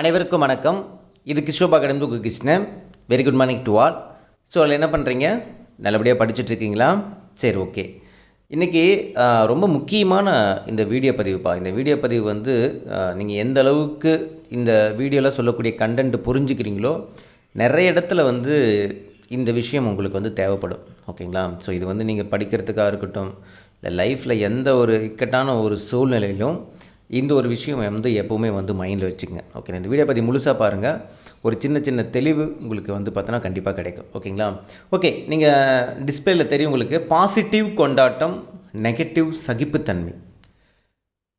அனைவருக்கும் வணக்கம். இது கிஷோபா கடந்து Krishnan. Very good morning to all so அதில் என்ன பண்ணுறீங்க நல்லபடியாக படிச்சுட்டு இருக்கீங்களா? சரி ஓகே இன்றைக்கி ரொம்ப முக்கியமான இந்த வீடியோ பதிவுப்பா. இந்த வீடியோ பதிவு வந்து நீங்கள் எந்த அளவுக்கு இந்த வீடியோவில் சொல்லக்கூடிய கண்டென்ட் புரிஞ்சுக்கிறீங்களோ நிறைய இடத்துல வந்து இந்த விஷயம் உங்களுக்கு வந்து தேவைப்படும். ஓகேங்களா ஸோ இது வந்து நீங்கள் படிக்கிறதுக்காக இருக்கட்டும் இல்லை லைஃப்பில் எந்த ஒரு இக்கட்டான ஒரு சூழ்நிலையிலும் இந்த ஒரு விஷயம் வந்து எப்போவுமே வந்து மைண்டில் வச்சுக்கோங்க. ஓகே இந்த வீடியோ பற்றி முழுசாக பாருங்கள் ஒரு சின்ன சின்ன தெளிவு உங்களுக்கு வந்து பார்த்தோன்னா கண்டிப்பாக கிடைக்கும். ஓகேங்களா ஓகே நீங்கள் டிஸ்பிளேல தெரியும் உங்களுக்கு பாசிட்டிவ் கொண்டாட்டம் நெகட்டிவ் சகிப்புத்தன்மை.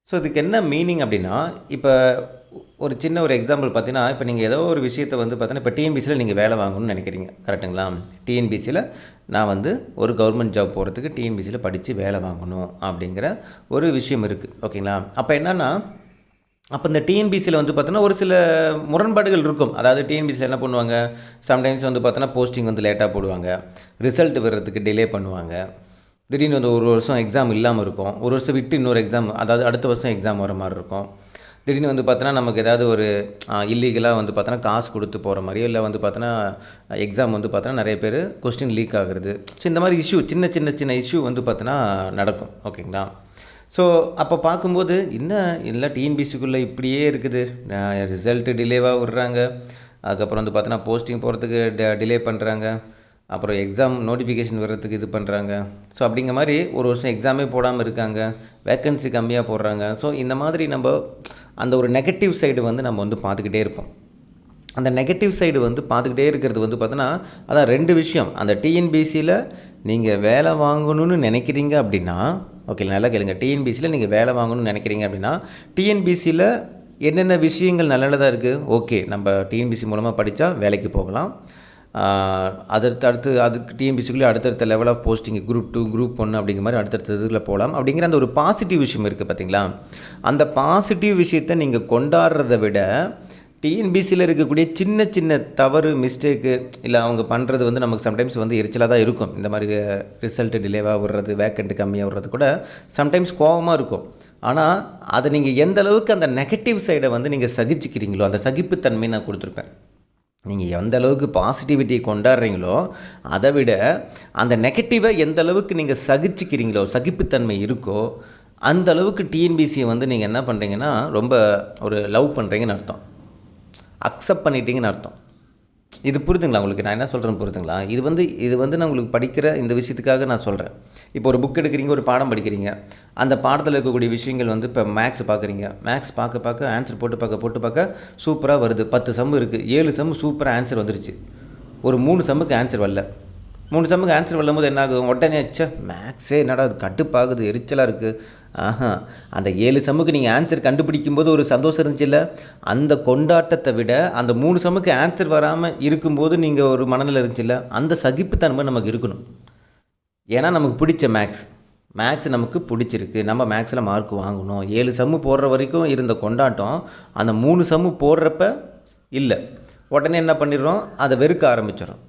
ஸோ இதுக்கு என்ன மீனிங் அப்படின்னா இப்போ ஒரு சின்ன ஒரு எக்ஸாம்பிள் பார்த்தீங்கன்னா இப்போ நீங்கள் ஏதோ ஒரு விஷயத்தை வந்து பார்த்தீங்கன்னா இப்போ டிஎன்பிசியில் நீங்கள் வேலை வாங்கணும்னு நினைக்கிறீங்க. கரெக்டுங்களா டிஎன்பிசியில் நான் வந்து ஒரு கவர்மெண்ட் ஜாப் போகிறதுக்கு டிஎன்பிசியில் படித்து வேலை வாங்கணும் அப்படிங்கிற ஒரு விஷயம் இருக்குது ஓகேங்களா அப்போ என்னென்னா அப்போ இந்த டிஎன்பிசியில் வந்து பார்த்தோன்னா ஒரு சில முரண்பாடுகள் இருக்கும். அதாவது டிஎன்பிசியில் என்ன பண்ணுவாங்க? சம்டைம்ஸ் வந்து பார்த்தோன்னா போஸ்டிங் வந்து லேட்டாக போடுவாங்க. ரிசல்ட் வர்றதுக்கு டிலே பண்ணுவாங்க. திடீர்னு வந்து ஒரு வருஷம் எக்ஸாம் இல்லாமல் இருக்கும். ஒரு வருஷம் விட்டு இன்னொரு எக்ஸாம் அதாவது அடுத்த வருஷம் எக்ஸாம் வர மாதிரி இருக்கும். திடீர்னு வந்து பார்த்தோன்னா நமக்கு ஏதாவது ஒரு இல்லீகலாக வந்து பார்த்தோன்னா காசு கொடுத்து போகிற மாதிரியோ இல்லை வந்து பார்த்தோன்னா எக்ஸாம் வந்து பார்த்தோன்னா நிறைய பேர் கொஸ்டின் லீக் ஆகுறது. ஸோ இந்த மாதிரி இஷ்யூ சின்ன சின்ன சின்ன இஷ்யூ வந்து பார்த்தோன்னா நடக்கும். ஓகேங்களா ஸோ அப்போ பார்க்கும்போது என்ன இல்லை டிஎன்பிசிக்குள்ளே இப்படியே இருக்குது. ரிசல்ட்டு டிலேவாக விடுறாங்க. அதுக்கப்புறம் வந்து பார்த்தோன்னா போஸ்டிங் போகிறதுக்கு டிலே பண்ணுறாங்க அப்புறம் எக்ஸாம் நோட்டிஃபிகேஷன் வர்றதுக்கு இது பண்ணுறாங்க ஸோ அப்படிங்கிற மாதிரி ஒரு வருஷம் எக்ஸாமே போடாமல் இருக்காங்க. வேக்கன்சி கம்மியாக போடுறாங்க. ஸோ இந்த மாதிரி நம்ம அந்த ஒரு நெகட்டிவ் சைடு வந்து நம்ம வந்து பார்த்துக்கிட்டே இருப்போம். அந்த நெகட்டிவ் சைடு வந்து பார்த்துக்கிட்டே இருக்கிறது வந்து பார்த்தோன்னா அதான் ரெண்டு விஷயம். அந்த டிஎன்பிசியில் நீங்கள் வேலை வாங்கணும்னு நினைக்கிறீங்க அப்படின்னா ஓகே நல்லா கேளுங்க. டிஎன்பிசியில் நீங்கள் வேலை வாங்கணும்னு நினைக்கிறீங்க அப்படின்னா டிஎன்பிசியில் என்னென்ன விஷயங்கள் நல்லதாக இருக்குது ஓகே நம்ம டிஎன்பிசி மூலமாக படித்தா வேலைக்கு போகலாம். அடுத்து அடுத்து அதுக்கு டிஎன்பிசிக்குள்ளே அடுத்தடுத்த level of posting group two group ஒன்று அப்படிங்கிற மாதிரி அடுத்தடுத்த இதில் போகலாம். அப்படிங்கிற அந்த ஒரு பாசிட்டிவ் விஷயம் இருக்குது பார்த்தீங்களா? அந்த பாசிட்டிவ் விஷயத்தை நீங்கள் கொண்டாடுறத விட டிஎன்பிசியில் இருக்கக்கூடிய சின்ன சின்ன தவறு மிஸ்டேக்கு இல்லை அவங்க பண்ணுறது வந்து நமக்கு சம்டைம்ஸ் வந்து எரிச்சலாக தான் இருக்கும். இந்த மாதிரி ரிசல்ட்டு டிலேவாக விடுறது வேக்கண்ட் கம்மியாக விடுறது கூட சம்டைம்ஸ் கோபமாக இருக்கும். ஆனால் அதை நீங்கள் எந்த அளவுக்கு அந்த நெகட்டிவ் சைடை வந்து நீங்கள் சகிச்சுக்கிறீங்களோ அந்த சகிப்புத்தன்மை நான் கொடுத்துருப்பேன். நீங்கள் எந்த அளவுக்கு பாசிட்டிவிட்டியை கொண்டாடுறீங்களோ அதை விட அந்த நெகட்டிவை எந்த அளவுக்கு நீங்கள் சகிச்சுக்கிறீங்களோ சகிப்புத்தன்மை இருக்கோ அந்த அளவுக்கு டிஎன்பிசியை வந்து நீங்கள் என்ன பண்ணுறீங்கன்னா ரொம்ப ஒரு லவ் பண்ணுறீங்கன்னு அர்த்தம். அக்செப்ட் பண்ணிட்டீங்கன்னு அர்த்தம். இது புரிதுங்களா உங்களுக்கு? நான் என்ன சொல்கிறேன்னு புரிதுங்களா? இது வந்து இது வந்து நான் உங்களுக்கு படிக்கிற இந்த விஷயத்துக்காக நான் சொல்கிறேன் இப்போ ஒரு புக் எடுக்கிறீங்க ஒரு பாடம் படிக்கிறீங்க. அந்த பாடத்தில் இருக்கக்கூடிய விஷயங்கள் வந்து இப்போ மேக்ஸ் பார்க்குறீங்க மேக்ஸ் பார்க்க பார்க்க ஆன்சர் போட்டு பார்க்க போட்டு பார்க்க சூப்பராக வருது. பத்து சம்மு இருக்குது ஏழு சம்மு சூப்பராக ஆன்சர் வந்துருச்சு. ஒரு மூணு சம்முக்கு ஆன்சர் வரல. மூணு சம்முக்கு ஆன்சர் வரும்போது என்ன ஆகுது உடனே அச்சா மேக்ஸே என்னடா அது கட்டுப்பாகுது எரிச்சலாக இருக்குது ஆஹா அந்த ஏழு சம்முக்கு நீங்கள் ஆன்சர் கண்டுபிடிக்கும் போது ஒரு சந்தோஷம் இருந்துச்சுல்ல? அந்த கொண்டாட்டத்தை விட அந்த மூணு சம்முக்கு ஆன்சர் வராமல் இருக்கும்போது நீங்கள் ஒரு மனநிலை இருந்துச்சுல்ல? அந்த சகிப்புத்தன்மை நமக்கு இருக்கணும். ஏன்னா நமக்கு பிடிச்ச மேக்ஸ் மேக்ஸ் நமக்கு பிடிச்சிருக்கு. நம்ம மேக்ஸில் மார்க் வாங்கணும். ஏழு சம்மு போடுற வரைக்கும் இருந்த கொண்டாட்டம் அந்த மூணு சம்மு போடுறப்ப இல்லை. உடனே என்ன பண்ணிடுறோம்? அதை வெறுக்க ஆரம்பிச்சிடும்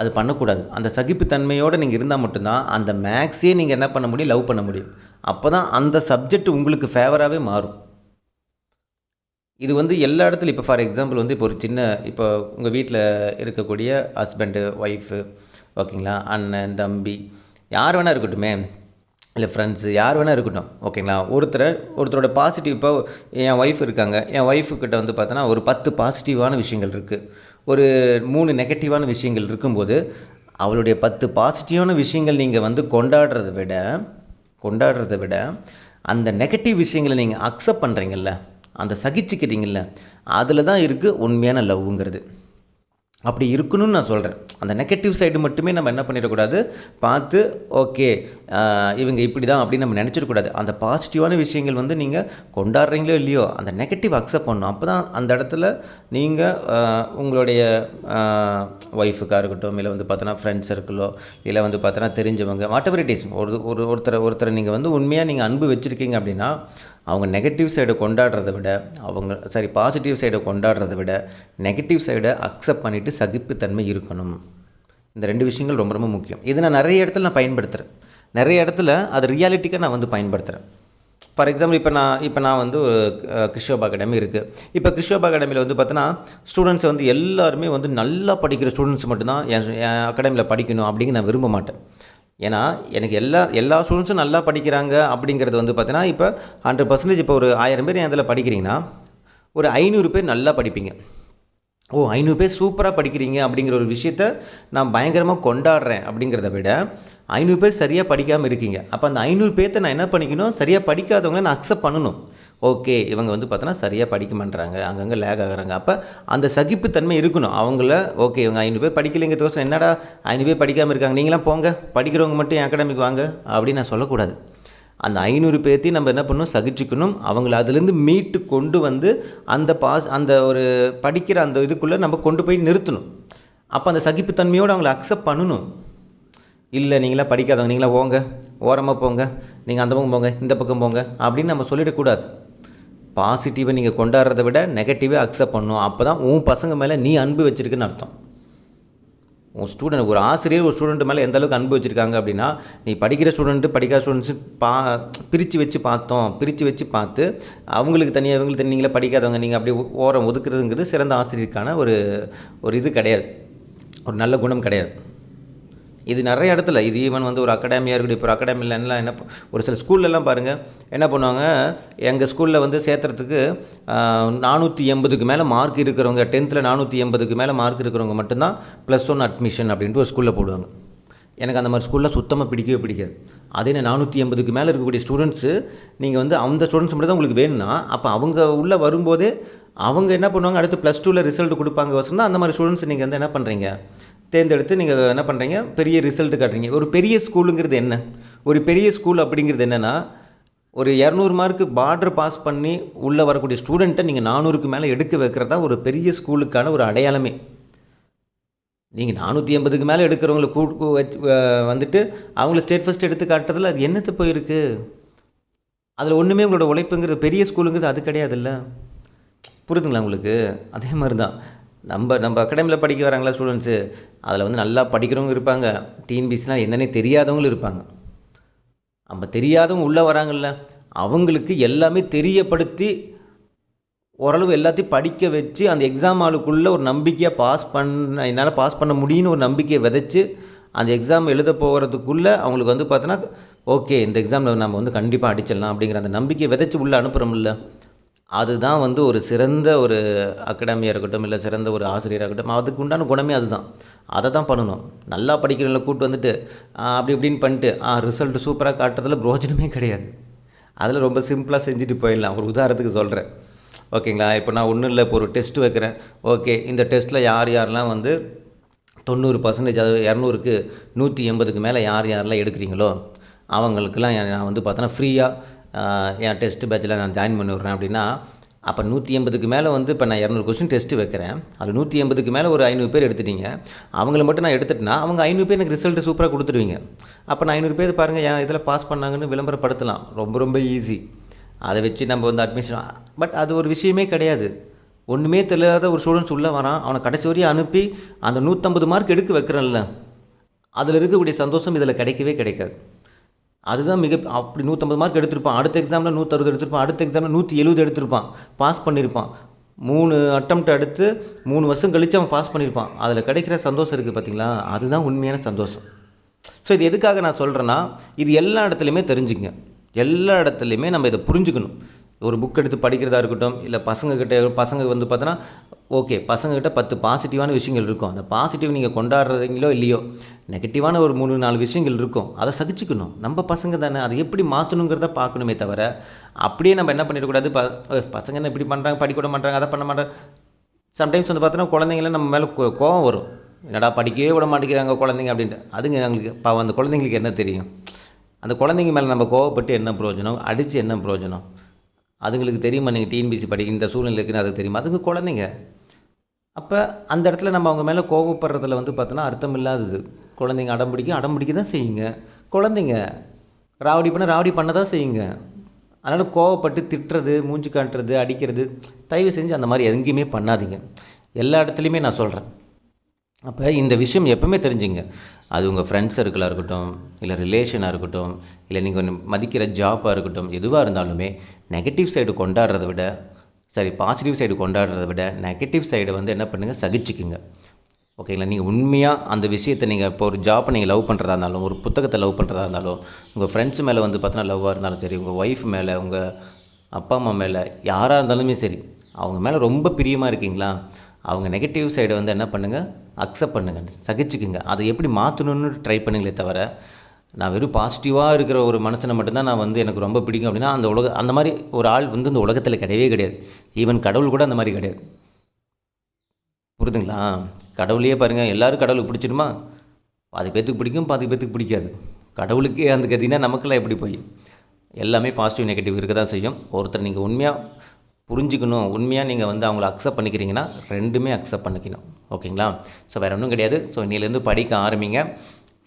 அது பண்ணக்கூடாது. அந்த சகிப்புத்தன்மையோடு நீங்கள் இருந்தால் மட்டும்தான் அந்த மேக்ஸே நீங்கள் என்ன பண்ண முடியும் லவ் பண்ண முடியும். அப்போ தான் அந்த சப்ஜெக்ட் உங்களுக்கு ஃபேவராகவே மாறும். இது வந்து எல்லா இடத்துலையும் இப்போ ஃபார் எக்ஸாம்பிள் வந்து இப்போ ஒரு சின்ன இப்போ உங்கள் வீட்டில் இருக்கக்கூடிய ஹஸ்பண்டு ஒய்ஃபு ஓகேங்களா அண்ணன் தம்பி யார் வேணால் இருக்கட்டுமே இல்லை ஃப்ரெண்ட்ஸு யார் வேணால் இருக்கட்டும் ஓகேங்களா ஒருத்தர் ஒருத்தரோட பாசிட்டிவ் இப்போ என் ஒய்ஃப் இருக்காங்க. என் ஒய்ஃபுக்கிட்ட வந்து பார்த்தோன்னா ஒரு பத்து பாசிட்டிவான விஷயங்கள் இருக்குது ஒரு மூணு நெகட்டிவான விஷயங்கள் இருக்கும்போது அவளுடைய பத்து பாசிட்டிவான விஷயங்கள் நீங்கள் வந்து கொண்டாடுறத விட கொண்டாடுறத விட அந்த நெகட்டிவ் விஷயங்களை நீங்கள் அக்செப்ட் பண்ணுறீங்கல்ல அந்த சகிச்சுக்கிறீங்கள அதில் தான் இருக்குது உண்மையான லவ்ங்கிறது அப்படி இருக்கணும்னு நான் சொல்கிறேன் அந்த நெகட்டிவ் சைடு மட்டுமே நம்ம என்ன பண்ணிடக்கூடாது? பார்த்து ஓகே இவங்க இப்படி தான் அப்படின்னு நம்ம நினச்சிடக்கூடாது அந்த பாசிட்டிவான விஷயங்கள் வந்து நீங்கள் கொண்டாடுறீங்களோ இல்லையோ அந்த நெகட்டிவ் அக்செப்ட் பண்ணணும். அப்போ தான் அந்த இடத்துல நீங்கள் உங்களுடைய ஒய்ஃபுக்காக இருக்கட்டும் இல்லை வந்து பார்த்தோன்னா ஃப்ரெண்ட்ஸ் சர்க்கிளோ இல்லை வந்து பார்த்தோன்னா தெரிஞ்சவங்க வாட் எவர் இட் இஸ் ஒரு ஒரு ஒருத்தரை ஒருத்தரை நீங்கள் வந்து உண்மையாக நீங்கள் அன்பு வச்சுருக்கீங்க அப்படின்னா அவங்க நெகட்டிவ் சைடை கொண்டாடுறத விட அவங்க சாரி பாசிட்டிவ் சைடை கொண்டாடுறத விட நெகட்டிவ் சைடை அக்செப்ட் பண்ணிவிட்டு சகிப்புத்தன்மை இருக்கணும். இந்த ரெண்டு விஷயங்கள் ரொம்ப ரொம்ப முக்கியம். இதை நான் நிறைய இடத்துல நான் பயன்படுத்துகிறேன் நிறைய இடத்துல அது ரியாலிட்டிக்காக நான் வந்து பயன்படுத்துகிறேன் ஃபார் எக்ஸாம்பிள் இப்போ நான் இப்போ நான் வந்து கிறிஸ்டோப் அகாடமி இருக்குது இப்போ கிறிஸ்டோப் அகாடமியில் வந்து பார்த்தோன்னா ஸ்டூடெண்ட்ஸ் வந்து எல்லாருமே வந்து நல்லா படிக்கிற ஸ்டூடெண்ட்ஸ் மட்டும்தான் என் என் அகாடமியில் படிக்கணும் அப்படிங்க நான் விரும்ப மாட்டேன். ஏன்னா எனக்கு எல்லா எல்லா ஸ்டூடெண்ட்ஸும் நல்லா படிக்கிறாங்க அப்படிங்கிறது வந்து பார்த்தீங்கன்னா இப்போ ஹண்ட்ரட் பர்சன்டேஜ் இப்போ ஒரு ஆயிரம் பேர் என் இதில் படிக்கிறீங்கன்னா ஒரு ஐநூறு பேர் நல்லா படிப்பீங்க. ஓ ஐநூறு பேர் சூப்பராக படிக்கிறீங்க அப்படிங்கிற ஒரு விஷயத்த நான் பயங்கரமாக கொண்டாடுறேன் அப்படிங்கிறத விட ஐநூறு பேர் சரியாக படிக்காமல் இருக்கீங்க. அப்போ அந்த ஐநூறு பேர்த்த நான் என்ன பண்ணிக்கணும்? சரியாக படிக்காதவங்க நான் அக்செப்ட் பண்ணணும். ஓகே இவங்க வந்து பார்த்தோன்னா சரியாக படிக்க மாட்டுறாங்க அங்கங்கே லேக் ஆகுறாங்க. அப்போ அந்த சகிப்புத்தன்மை இருக்கணும். அவங்கள ஓகே இவங்க ஐநூறு பேர் படிக்கலைங்கிறதுக்கோசரம் என்னடா ஐநூறு பேர் படிக்காமல் இருக்காங்க? நீங்களாம் போங்க படிக்கிறவங்க மட்டும் என் அகாடமிக்கு வாங்க அப்படின்னு நான் சொல்லக்கூடாது. அந்த ஐநூறு பேர்த்தையும் நம்ம என்ன பண்ணணும்? சகிச்சுக்கணும். அவங்கள அதுலேருந்து மீட்டு கொண்டு வந்து அந்த பாஸ் அந்த ஒரு படிக்கிற அந்த இதுக்குள்ளே நம்ம கொண்டு போய் நிறுத்தணும். அப்போ அந்த சகிப்புத்தன்மையோடு அவங்கள அக்செப்ட் பண்ணணும். இல்லை நீங்களாம் படிக்காதவங்க நீங்களாம் போங்க. ஓரமாக போங்க. நீங்கள் அந்த பக்கம் போங்க இந்த பக்கம் போங்க அப்படின்னு நம்ம சொல்லிடக்கூடாது. பாசிட்டிவை நீங்கள் கொண்டாடுறத விட நெகட்டிவாக அக்செப்ட் பண்ணணும். அப்போ தான் உன் பசங்க மேலே நீ அன்பு வச்சுருக்குன்னு அர்த்தம். உன் ஸ்டூடெண்ட் ஒரு ஆசிரியர் ஒரு ஸ்டூடெண்ட் மேலே எந்த அளவுக்கு அன்பு வச்சுருக்காங்க அப்படின்னா நீ படிக்கிற ஸ்டூடெண்ட்டு படிக்காத ஸ்டூடெண்ட்ஸு பா பிரித்து வச்சு பார்த்தோம் பிரித்து வச்சு பார்த்து அவங்களுக்கு தனியாக இவங்களுக்கு தனி நீங்களே படிக்காதவங்க நீங்கள் அப்படியே ஓரம் ஒதுக்குறதுங்கிறது சிறந்த ஆசிரியருக்கான ஒரு ஒரு இது கிடையாது. ஒரு நல்ல குணம் கிடையாது. இது நிறைய இடத்துல. இது ஈவன் வந்து ஒரு அகாடமியாக இருக்கட்டும். இப்போ ஒரு அகாடமியில் என்ன ஒரு சில ஸ்கூல்லலாம் பாருங்கள் என்ன பண்ணுவாங்க? எங்கள் ஸ்கூலில் வந்து சேர்த்துறதுக்கு நானூற்றி எண்பதுக்கு மேலே மார்க் இருக்கிறவங்க டென்த்தில் நானூற்றி எண்பதுக்கு மேலே மார்க் இருக்கிறவங்க மட்டும்தான் ப்ளஸ் ஒன் அட்மிஷன் அப்படின்ட்டு ஒரு ஸ்கூலில் போடுவாங்க. எனக்கு அந்த மாதிரி ஸ்கூலில் சுத்தமாக பிடிக்கவே பிடிக்காது. அதே நானூற்றி எண்பதுக்கு மேலே இருக்கக்கூடிய ஸ்டூடெண்ட்ஸு நீங்கள் வந்து அந்த ஸ்டூடெண்ட்ஸ் மட்டும் தான் உங்களுக்கு வேணும்னா அப்போ அவங்க உள்ளே வரும்போதே அவங்க என்ன பண்ணுவாங்க? அடுத்து ப்ளஸ் டூவில் ரிசல்ட் கொடுப்பாங்க. வசந்தா அந்த மாதிரி ஸ்டூடெண்ட்ஸ் நீங்கள் வந்து என்ன பண்ணுறீங்க தேர்ந்தெடுத்து நீங்கள் என்ன பண்ணுறீங்க பெரிய ரிசல்ட் காட்டுறீங்க. ஒரு பெரிய ஸ்கூலுங்கிறது என்ன? ஒரு பெரிய ஸ்கூல் அப்படிங்கிறது என்னென்னா ஒரு இரநூறு மார்க்கு பார்டர் பாஸ் பண்ணி உள்ளே வரக்கூடிய ஸ்டூடெண்ட்டை நீங்கள் நானூறுக்கு மேலே எடுக்க வைக்கிறது தான் ஒரு பெரிய ஸ்கூலுக்கான ஒரு அடையாளமே. நீங்கள் நானூற்றி எண்பதுக்கு மேலே எடுக்கிறவங்கள கூ வச்சு வந்துட்டு அவங்கள ஸ்டேட் ஃபஸ்ட் எடுத்து காட்டுறதுல அது என்னத்து போயிருக்கு? அதில் ஒன்றுமே உங்களோட உழைப்புங்கிறது பெரிய ஸ்கூலுங்கிறது அது கிடையாதுல்ல? புரியுதுங்களா உங்களுக்கு? அதே மாதிரி தான் நம்ம நம்ம அகாடமியில் படிக்க வராங்களா ஸ்டூடெண்ட்ஸு அதில் வந்து நல்லா படிக்கிறவங்க இருப்பாங்க. டிஎன்பிசினால் என்னென்னே தெரியாதவங்களும் இருப்பாங்க. நம்ம தெரியாதவங்க உள்ளே வராங்கல்ல. அவங்களுக்கு எல்லாமே தெரியப்படுத்தி ஓரளவு எல்லாத்தையும் படிக்க வச்சு அந்த எக்ஸாம் ஆளுக்குள்ளே ஒரு நம்பிக்கையாக பாஸ் பண்ண என்னால் பாஸ் பண்ண முடியும்னு ஒரு நம்பிக்கையை விதைச்சி அந்த எக்ஸாம் எழுத போகிறதுக்குள்ளே அவங்களுக்கு வந்து பார்த்தோன்னா ஓகே இந்த எக்ஸாமில் நம்ம வந்து கண்டிப்பாக அடிச்சிடலாம் அப்படிங்கிற அந்த நம்பிக்கையை விதைச்சி உள்ளே அனுப்புகிறோம்ல அதுதான் வந்து ஒரு சிறந்த ஒரு அகாடமியாக இருக்கட்டும் இல்லை சிறந்த ஒரு ஆசிரியராக இருக்கட்டும் அதுக்கு உண்டான குணமே அதுதான். அதை தான் பண்ணணும். நல்லா படிக்கிறவங்கள கூப்பிட்டு வந்துட்டு அப்படி இப்படின்னு பண்ணிட்டு ஆ ரிசல்ட் சூப்பராக காட்டுறதுல பிரோஜனமே கிடையாது. அதில் ரொம்ப சிம்பிளாக செஞ்சுட்டு போயிடலாம். ஒரு உதாரணத்துக்கு சொல்கிறேன் ஓகேங்களா? இப்போ நான் ஒன்றும் இல்லை இப்போ ஒரு டெஸ்ட் வைக்கிறேன். ஓகே இந்த டெஸ்ட்டில் யார் யாரெல்லாம் வந்து தொண்ணூறு பர்சன்டேஜ் அதாவது இரநூறுக்கு நூற்றி எண்பதுக்கு மேலே யார் யாரெல்லாம் எடுக்கிறீங்களோ அவங்களுக்கெல்லாம் நான் வந்து பார்த்தோன்னா ஃப்ரீயாக என் டெஸ்ட்டு பேட்சில் நான் ஜாயின் பண்ணி விட்றேன் அப்படின்னா அப்போ நூற்றி எண்பதுக்கு மேலே வந்து இப்போ நான் இரநூறு கொஸ்டின் டெஸ்ட்டு வைக்கிறேன். அதில் நூற்றி எண்பதுக்கு மேலே ஒரு ஐநூறு பேர் எடுத்துட்டீங்க. அவங்கள மட்டும் நான் எடுத்துட்டேன்னா அவங்க ஐநூறு பேர் எனக்கு ரிசல்ட்டு சூப்பராக கொடுத்துருவீங்க. அப்போ நான் ஐநூறு பேர் பாருங்கள் என் இதில் பாஸ் பண்ணாங்கன்னு விளம்பரப்படுத்தலாம். ரொம்ப ரொம்ப ஈஸி அதை வச்சு நம்ம வந்து அட்மிஷன் பட் அது ஒரு விஷயமே கிடையாது. ஒன்றுமே தெரியாத ஒரு ஸ்டூடெண்ட்ஸ் உள்ளே வரான். அவனை கடைசி வரையும் அனுப்பி அந்த நூற்றம்பது மார்க் எடுக்க வைக்கிறேன்ல. அதில் இருக்கக்கூடிய சந்தோஷம் இதில் கிடைக்கவே கிடைக்காது. அதுதான் மிக அப்படி நூற்றம்பது மார்க் எடுத்திருப்பான். அடுத்த எக்ஸாமில் நூற்றறுபது எடுத்திருப்பான். அடுத்த எக்ஸாமில் நூற்றி எழுபது எடுத்திருப்பான். பாஸ் பண்ணியிருப்பான் மூணு அட்டம் எடுத்து மூணு வருஷம் கழித்து அவன் பாஸ் பண்ணியிருப்பான் அதில் கிடைக்கிற சந்தோஷம் இருக்குது பார்த்தீங்களா அதுதான் உண்மையான சந்தோஷம். ஸோ இது எதுக்காக நான் சொல்கிறேன்னா இது எல்லா இடத்துலையுமே தெரிஞ்சுங்க எல்லா இடத்துலையுமே நம்ம இதை புரிஞ்சுக்கணும். ஒரு புக் எடுத்து படிக்கிறதா இருக்கட்டும் இல்லை பசங்கக்கிட்ட பசங்க வந்து பார்த்தோன்னா ஓகே பசங்கக்கிட்ட பத்து பாசிட்டிவான விஷயங்கள் இருக்கும். அந்த பாசிட்டிவ் நீங்கள் கொண்டாடுறீங்களோ இல்லையோ நெகட்டிவான ஒரு மூணு நாலு விஷயங்கள் இருக்கும். அதை சகிச்சுக்கணும். நம்ம பசங்க தானே அதை எப்படி மாற்றணுங்கிறத பார்க்கணுமே தவிர அப்படியே நம்ம என்ன பண்ணிடக்கூடாது ப பசங்க என்ன இப்படி பண்ணுறாங்க படிக்கூட பண்ணுறாங்க அதை பண்ண மாட்டாங்க சம்டைம்ஸ் வந்து பார்த்தோன்னா குழந்தைங்கள நம்ம மேலே கோ- கோவம் வரும். என்னடா படிக்கவே விட மாட்டேங்கிறாங்க குழந்தைங்க அப்படின்ட்டு. அதுங்க எங்களுக்கு பாவம் அந்த குழந்தைங்களுக்கு என்ன தெரியும்? அந்த குழந்தைங்க மேலே நம்ம கோவப்பட்டு என்ன பிரயோஜனம்? அடித்து என்ன பிரயோஜனம்? அதுங்களுக்கு தெரியுமா நீங்கள் டிஎன்பிசி படிக்க இந்த சூழ்நிலை இருக்குன்னு அதுக்கு தெரியுமா? அதுங்க குழந்தைங்க. அப்போ அந்த இடத்துல நம்ம அவங்க மேலே கோவப்படுறதுல வந்து பார்த்தோன்னா அர்த்தம் இல்லாதது. குழந்தைங்க அடம் பிடிக்க அடம் பிடிக்க தான் செய்யுங்க. குழந்தைங்க ராவடி பண்ண ராவடி பண்ண தான் செய்யுங்க. அதனால் கோவப்பட்டு திட்டுறது மூஞ்சி காட்டுறது அடிக்கிறது தயவு செஞ்சு அந்த மாதிரி எங்கேயுமே பண்ணாதீங்க. எல்லா இடத்துலையுமே நான் சொல்கிறேன் அப்போ இந்த விஷயம் எப்பவுமே தெரிஞ்சுங்க. அது உங்கள் ஃப்ரெண்ட்ஸ் சர்க்கிளாக இருக்கட்டும் இல்லை ரிலேஷனாக இருக்கட்டும் இல்லை நீங்கள் மதிக்கிற ஜாப்பாக இருக்கட்டும் எதுவாக இருந்தாலுமே நெகட்டிவ் சைடு கொண்டாடுறத விட சரி பாசிட்டிவ் சைடு கொண்டாடுறத விட நெகட்டிவ் சைடு வந்து என்ன பண்ணுங்கள் சகிச்சுக்குங்க. ஓகேங்களா நீங்கள் உண்மையாக அந்த விஷயத்தை நீங்கள் இப்போ ஒரு ஜாப்பை நீங்கள் லவ் பண்ணுறதா இருந்தாலும் ஒரு புத்தகத்தை லவ் பண்ணுறதா இருந்தாலும் உங்கள் ஃப்ரெண்ட்ஸ் மேலே வந்து பார்த்தோன்னா லவ்வாக இருந்தாலும் சரி உங்கள் ஒய்ஃப் மேலே உங்கள் அப்பா அம்மா மேலே யாராக இருந்தாலுமே சரி அவங்க மேலே ரொம்ப பிரியமாக இருக்கீங்களா? அவங்க நெகட்டிவ் சைடை வந்து என்ன பண்ணுங்கள் அக்செப்ட் பண்ணுங்கள் சகிச்சுக்குங்க. அதை எப்படி மாற்றணும்னு ட்ரை பண்ணுங்களே தவிர நான் வெறும் பாசிட்டிவாக இருக்கிற ஒரு மனுஷனை மட்டும்தான் நான் வந்து எனக்கு ரொம்ப பிடிக்கும் அப்படின்னா அந்த உலக அந்த மாதிரி ஒரு ஆள் வந்து இந்த உலகத்தில் கிடையவே கிடையாது. ஈவன் கடவுள் கூட அந்த மாதிரி கிடையாது. புரிதுங்களா? கடவுளையே பாருங்கள் எல்லாரும் கடவுளுக்கு பிடிச்சிடுமா பாதி பேத்துக்கு பிடிக்கும் பாதி பேத்துக்கு பிடிக்காது. கடவுளுக்கே அந்த கதினா நமக்கெல்லாம் எப்படி போய்? எல்லாமே பாசிட்டிவ் நெகட்டிவ் இருக்க தான் செய்யும். ஒருத்தர் நீங்கள் உண்மையாக புரிஞ்சுக்கணும் உண்மையாக நீங்கள் வந்து அவங்கள அக்செப்ட் பண்ணிக்கிறீங்கன்னா ரெண்டுமே அக்செப்ட் பண்ணிக்கணும். ஓகேங்களா ஸோ வேறு ஒன்றும் கிடையாது. ஸோ இன்னிலேருந்து படிக்க ஆரம்பிங்க.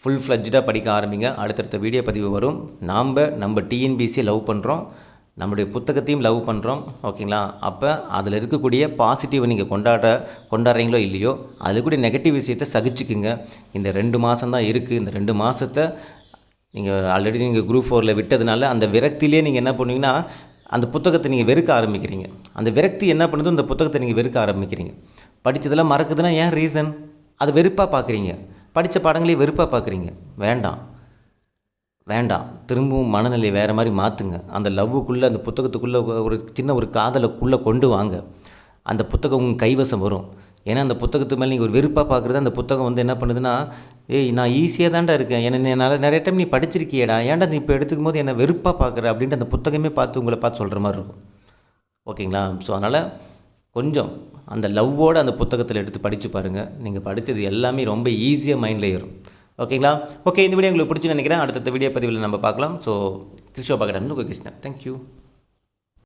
ஃபுல் ஃப்ளஜ்டாக படிக்க ஆரம்பிங்க. அடுத்தடுத்த வீடியோ பதிவு வரும். நாம் நம்ம டிஎன்பிசியை லவ் பண்ணுறோம் நம்மளுடைய புத்தகத்தையும் லவ் பண்ணுறோம் ஓகேங்களா அப்போ அதில் இருக்கக்கூடிய பாசிட்டிவை நீங்கள் கொண்டாட கொண்டாடுறீங்களோ இல்லையோ அதில் கூட நெகட்டிவ் விஷயத்தை சகிச்சுக்குங்க. இந்த ரெண்டு மாதம் தான் இருக்குது இந்த ரெண்டு மாதத்தை நீங்கள் ஆல்ரெடி நீங்கள் குரூப் ஃபோரில் விட்டதுனால அந்த விரக்தியிலே நீங்கள் என்ன பண்ணுவீங்கன்னா அந்த புத்தகத்தை நீங்கள் வெறுக்க ஆரம்பிக்கிறீங்க. அந்த விரக்தி என்ன பண்ணுதோ அந்த புத்தகத்தை நீங்கள் வெறுக்க ஆரம்பிக்கிறீங்க. படித்ததெல்லாம் மறக்குதுன்னா ஏன் ரீசன் அதை வெறுப்பாக பார்க்குறீங்க. படித்த பாடங்களே வெறுப்பாக பார்க்குறீங்க வேண்டாம். வேண்டாம். திரும்பவும் மனநிலையை வேறு மாதிரி மாற்றுங்க அந்த லவ்வுக்குள்ளே அந்த புத்தகத்துக்குள்ளே ஒரு சின்ன ஒரு காதலுக்குள்ளே கொண்டு வாங்க. அந்த புத்தகம் உங்கள் கைவசம் வரும். ஏன்னா அந்த புத்தகத்து மேலே நீங்கள் ஒரு வெறுப்பாக பார்க்குறது அந்த புத்தகம் வந்து என்ன பண்ணுதுன்னா ஏய் நான் ஈஸியாக தான்டா இருக்கேன். என்ன என்னால் நிறைய டைம் நீ படிச்சிருக்கியேடா. ஏன்டா நீ இப்போ எடுத்துக்கும் போது என்னை வெறுப்பாக பார்க்குற அப்படின்ட்டு அந்த புத்தகமே பார்த்து உங்களை பார்த்து சொல்கிற மாதிரி இருக்கும். ஓகேங்களா? ஸோ அதனால் கொஞ்சம் அந்த லவ்வோடு அந்த புத்தகத்தில் எடுத்து படித்து பாருங்கள் நீங்கள் படித்தது எல்லாமே ரொம்ப ஈஸியாக மைண்டில் ஏறும். ஓகேங்களா? ஓகே இந்த வீடியோ உங்களுக்கு பிடிச்சி நினைக்கிறேன். அடுத்தடுத்த வீடியோ பதிவில் நம்ம பார்க்கலாம். ஸோ கிருஷ்ணா பார்க்கணும் உங்கள் கிருஷ்ணன் தேங்க்யூ